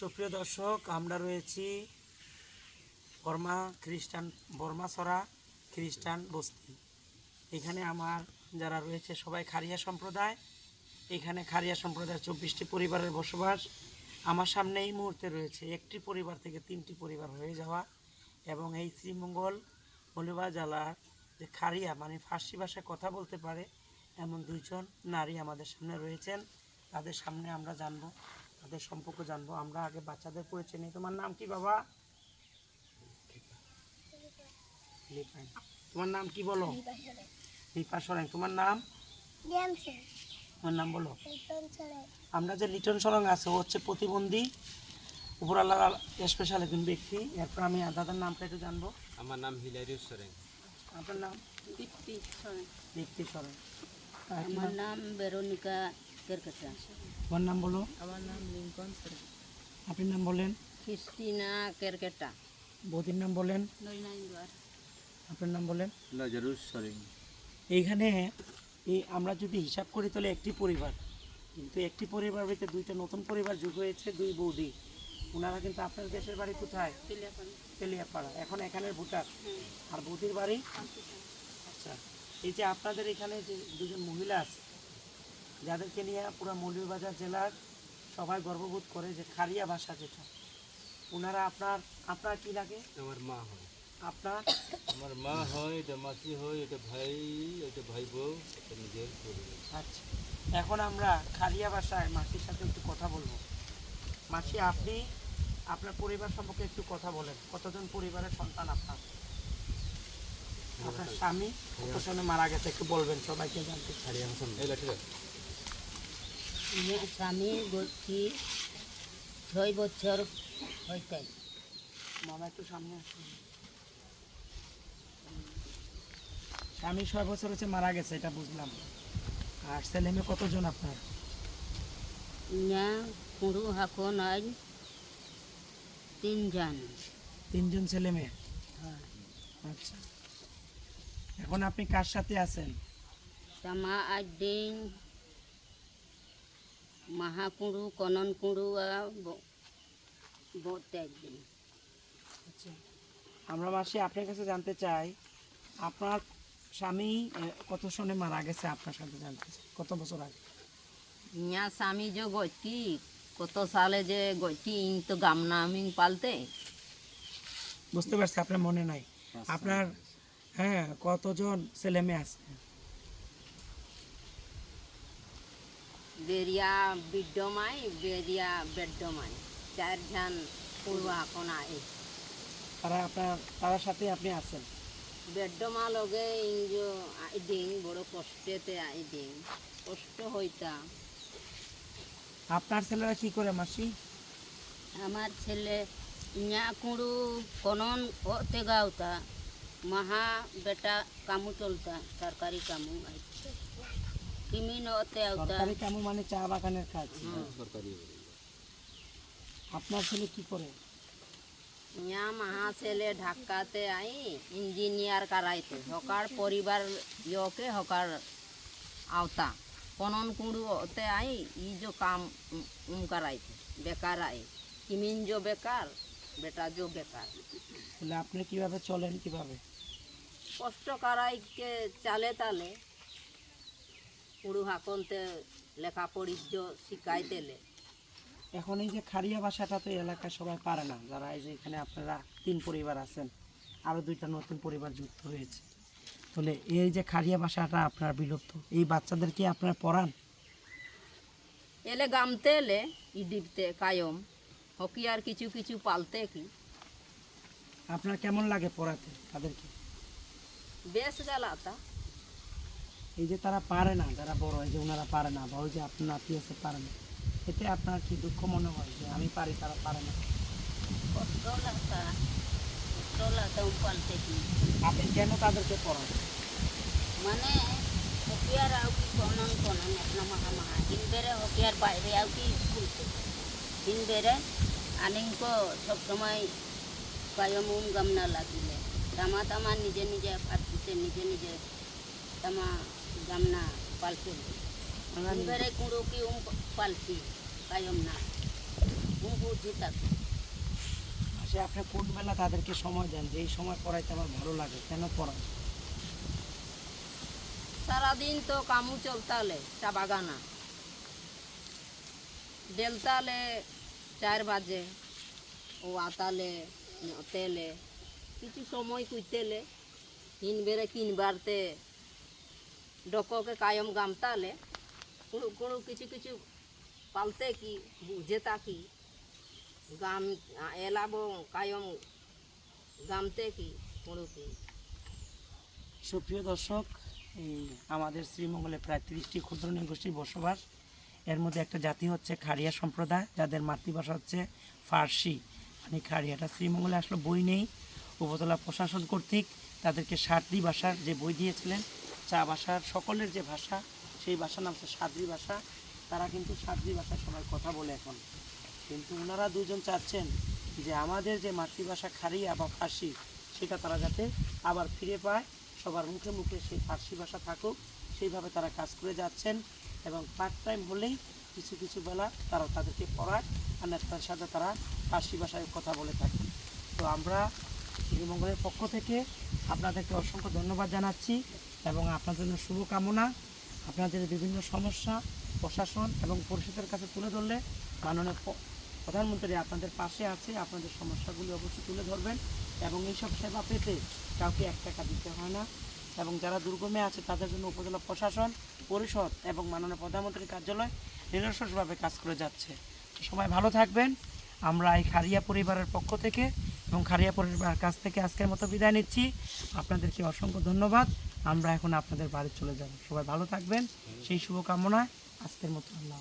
সুপ্রিয় দর্শক, আমরা রয়েছি বর্মা খ্রিস্টান, বর্মাসরা খ্রিস্টান বস্তি। এখানে আমার যারা রয়েছে সবাই খারিয়া সম্প্রদায়। এখানে খারিয়া সম্প্রদায়ের চব্বিশটি পরিবারের বসবাস আমার সামনে এই মুহূর্তে রয়েছে। একটি পরিবার থেকে তিনটি পরিবার হয়ে যাওয়া এবং এই শ্রীমঙ্গল মলিবা জেলার যে খারিয়া মানে ফার্সি ভাষায় কথা বলতে পারে, এমন দুইজন নারী আমাদের সামনে রয়েছেন। তাদের সামনে আমরা জানব তাদের সম্পর্ক জানব। আমরা আগে বাচ্চাদের পরিচয় নিই। তোমার নাম কি বাবা? তোমার নাম কি বলো? লিপা সরেন। তোমার নাম? তোমার নাম বলো। আমরা যে লিটন সরং আছে ও হচ্ছে প্রতিবন্ধী উপরাল্লাহ স্পেশাল একজন ব্যক্তি। এরপর আমি দাদার নামটা একটু জানব। আমার নাম হিলারিউস সরেন। আপনার নাম? দীপ্তি সরেন। দীপ্তি সরেন। আমার? নাম? বেরোনিকা কেরকেটা তোমার নাম বলো? আমার নাম লিঙ্কন আপনার নাম বলেন? খ্রিস্টিনা কেরকেটা। বৌদির নাম বলেন? আপনার নাম বলেন? নজরুস সরেন এইখানে এই আমরা যদি হিসাব করি তাহলে একটি পরিবার। কিন্তু একটি পরিবার ভিতরে দুইটা নতুন পরিবার যোগ হয়েছে দুই বৌদি। ওনারা কিন্তু আপনার দেশের বাড়ি কোথায়? তেলিয়াপাড়া। এখন এখানের ভুটার। আর বৌদির বাড়ি? আচ্ছা। এই যে আপনাদের এখানে যে দুজন মহিলা আছে যাদেরকে নিয়ে পুরো মৌলভীবাজার জেলার সবাই গর্ববোধ করে যে খারিয়া ভাষা যেটা। ওনারা আপনার আপনার কি লাগে? আমার মা হয়। আপনার? আমার মা হয় এটা মাসি হয় এটা ভাই এটা ভাই বউ এটা নিজের আচ্ছা। এখন আমরা খালিয়া ভাষায় মাসির সাথে একটু কথা বলব। মাসি আপনি আপনার পরিবার সম্পর্কে একটু কথা বলেন। কতজন পরিবারের সন্তান আপনার? আপনার স্বামী কত মারা গেছে একটু বলবেন সবাইকে জানতে হাসান এই লাঠি রাখ। ইয়ে স্বামী গোষ্ঠী ছয় বছর হইতে মামা একটু সামনে আসুন। স্বামী ছয় বছর হচ্ছে মারা গেছে এটা বুঝলাম। আর ছেলে মেয়ে কতজন আপনার? ইয়া কুড়ু হাকো নাই তিনজন। তিনজন ছেলে মেয়ে? আচ্ছা। এখন আপনি কার সাথে আছেন? sama ading maha konon kuru bo bote ading আচ্ছা। আমরা মাসি আপনার কাছে জানতে চাই আপনার স্বামী কত সনে মারা গেছে আপনার সাথে জানতে চাই? কত বছর আগে? ইয়া স্বামী যে goti কত সালে যে গতি ইন তো গামনা আমি পালতে। বুঝতে পারছি আপনার মনে নাই। আপনার হ্যাঁ কতজন ছেলে মেয়ে আছে? বেরিয়া বিড্ডমাই বেরিয়া বেড্ডমাই চারজন পূর্বা কোনা এই। তারা আপনার তার সাথে আপনি আছেন? বেড্ডমা লগে ইঞ্জো আইডিং বড় কষ্টেতে আইডিং কষ্ট হইতা। আপনার ছেলেরা কি করে মাসি? আমার ছেলে ইয়া কুড়ু কনন ওতে গাওতা মাহা বেটা কামু চলতা সরকারি কামু আইতা। সরকারি কেমন মানে ঢাকাতে আই ইঞ্জিনিয়ার কারাইতে। হকার পরিবার ইয়কে হকার আওতা। পনন কুড়ু ওতে আই ই যো কাম উম কারাইতে। বেকার আই। কিমিন যো বেকার বেটা যো বেকার। তাহলে আপনি কীভাবে চলেন কীভাবে? কষ্ট কারাইকে চালে তালে। পুরু হাকনতে লেখা পড়িজ শিখাই দিলে এখন এই যে খারিয়া ভাষাটা তো এলাকায় সবাই পারে না। যারা এই যে এখানে আপনারা তিন পরিবার আছেন আরও দুইটা নতুন পরিবার যুক্ত হয়েছে। তাহলে এই যে খারিয়া ভাষাটা আপনার বিলুপ্ত এই বাচ্চাদের কি আপনারা পড়ান? এলে গামতে এলে ইডিপতে কায়ম হকি আর কিছু কিছু পালতে কি। আপনার কেমন লাগে পড়াতে তাদেরকে? বেশ গেলাতা। এই যে তারা পারে না, যারা বড় এই যে ওনারা পারে না, বা ওই যে আপনার নাতি আছে, পারে না। এতে আপনার কি দুঃখ মনে হয় যে আমি পারি, তারা পারে না? আপনি কেন তাদেরকে পড়ান? মানে হকিয়ার আউ কি কনন কনন আপনা মাহা মাহা বেড়ে হকিয়ার বাইরে আউ কি স্কুল দিন বেড়ে আনিঙ্ক সবসময় কায়ম গামনা লাগিলে। তামা তামা নিজে নিজে পাতিতে নিজে নিজে তামা দিন বেড়ে কুড়ো কি উম পালছি কায়ম না। বহুত থাকে আসে আপনি কোনবেলা তাদেরকে সময় দেন যে এই সময় পড়াইতে আমার ভালো লাগে কেন পড়ান? সারাদিন তো কামু চলতালে চা বাগানা। ডেলতালে চার বাজে ও আতালে তেলে কিছু সময় কুইতেলে তিন ডককে কায়ম গামতালে কোনো কোনো কিছু কিছু পালতে কি বুঝে তাকি গাম এলাব কায়ম গামতে কি কোনো কি সুপ্রিয় দর্শক, এই আমাদের শ্রীমঙ্গলে প্রায় তিরিশটি ক্ষুদ্র নৃগোষ্ঠীর বসবাস। এর মধ্যে একটা জাতি হচ্ছে খাড়িয়া সম্প্রদায়, যাদের মাতৃভাষা হচ্ছে ফার্সি। মানে খাড়িয়াটা শ্রীমঙ্গলে আসলে বই নেই। উপজেলা প্রশাসন কর্তৃক তাদেরকে সাদ্রি ভাষার যে বই দিয়েছিলেন চা ভাষার সকলের যে ভাষা, সেই ভাষার নাম হচ্ছে সাদ্রি ভাষা। তারা কিন্তু সাদ্রি ভাষায় সবাই কথা বলে এখন। কিন্তু ওনারা দুজন চাচ্ছেন যে আমাদের যে মাতৃভাষা খারিয়া বা ফার্সি, সেটা তারা যাতে আবার ফিরে পায়, সবার মুখে মুখে সেই ফার্সি ভাষা থাকুক, সেইভাবে তারা কাজ করে যাচ্ছেন এবং পার্ট টাইম হলেই কিছু কিছু বেলা তারা তাদেরকে পড়ায়, আর না তার সাথে তারা ফার্সি ভাষায় কথা বলে থাকে তো আমরা শ্রীমঙ্গলের পক্ষ থেকে আপনাদেরকে অসংখ্য ধন্যবাদ জানাচ্ছি এবং আপনাদের জন্য শুভকামনা। আপনাদের বিভিন্ন সমস্যা, প্রশাসন এবং পরিষদের কাছে তুলে ধরলে মাননীয় প্রধানমন্ত্রী আপনাদের পাশে আছে, আপনাদের সমস্যাগুলি অবশ্যই তুলে ধরবেন এবং এইসব সেবা পেতে কাউকে এক টাকা দিতে হয় না এবং যারা দুর্গমে আছে তাদের জন্য উপজেলা প্রশাসন, পরিষদ এবং মাননীয় প্রধানমন্ত্রীর কার্যালয় নিরসভাবে কাজ করে যাচ্ছে। সবাই ভালো থাকবেন। আমরা এই খারিয়া পরিবারের পক্ষ থেকে এবং খারিয়া পরিবার কাছ থেকে আজকের মতো বিদায় নিচ্ছি। আপনাদেরকে অসংখ্য ধন্যবাদ। আমরা এখন আপনাদের বাড়ি চলে যাব। সবাই ভালো থাকবেন। সেই শুভকামনায় আজকের মতো আল্লাহ।